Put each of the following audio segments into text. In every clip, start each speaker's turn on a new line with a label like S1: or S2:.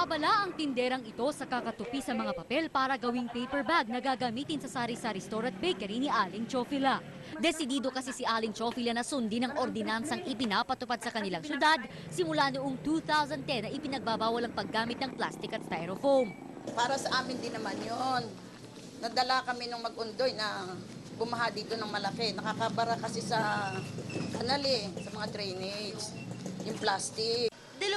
S1: Abala ang tinderang ito sa kakatupi sa mga papel para gawing paper bag na gagamitin sa sari-sari store at bakery ni Aling Chofila. Desidido kasi si Aling Chofila na sundin ang ordinansang ipinapatupad sa kanilang syudad simula noong 2010 na ipinagbabawal ang paggamit ng plastic at styrofoam.
S2: Para sa amin din naman yon. Nadala kami nung mag-undoy na bumaha dito ng malaki. Nakakabara kasi sa kanal eh, sa mga drainage. Yung plastic.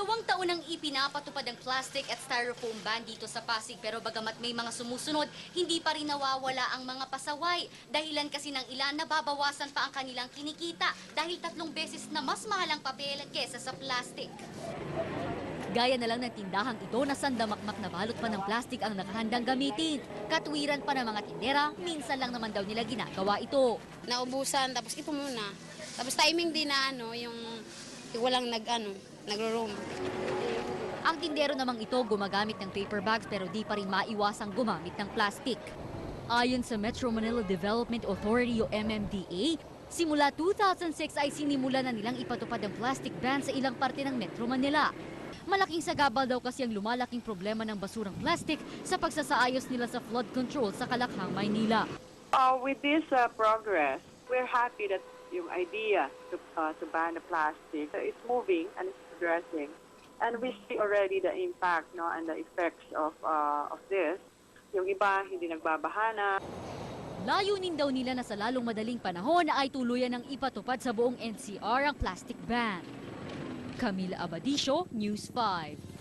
S1: Dalawang taon nang ipinapatupad ang plastic at styrofoam ban dito sa Pasig pero bagamat may mga sumusunod, hindi pa rin nawawala ang mga pasaway. Dahilan kasi ng ilan nababawasan pa ang kanilang kinikita dahil tatlong beses na mas mahal ang papel kesa sa plastic. Gaya na lang ng tindahang ito na sandamakmak na balot pa ng plastic ang nakahandang gamitin. Katwiran pa ng mga tindera, minsan lang naman daw nila ginagawa ito.
S3: naubusan, tapos ito muna. Tapos timing din na ano, yung walang nag, ano, nagro-roam.
S1: Ang tindero namang ito gumagamit ng paper bags pero di pa rin maiwasang gumamit ng plastic. Ayon sa Metro Manila Development Authority o MMDA, simula 2006 ay sinimula na nilang ipatupad ang plastic ban sa ilang parte ng Metro Manila. Malaking sagabal daw kasi ang lumalaking problema ng basurang plastic sa pagsasaayos nila sa flood control sa Kalakhang, Maynila.
S4: Uh, with this uh, progress, we're happy that yung idea to, uh, to ban the plastic, uh, it's moving and it's progressing. And we see already the impact no, and the effects of, uh, of this. Yung iba, hindi nagbabahana.
S1: Layunin daw nila na sa lalong madaling panahon ay tuluyan ng ipatupad sa buong NCR ang plastic ban. Camila Abadisio, News 5.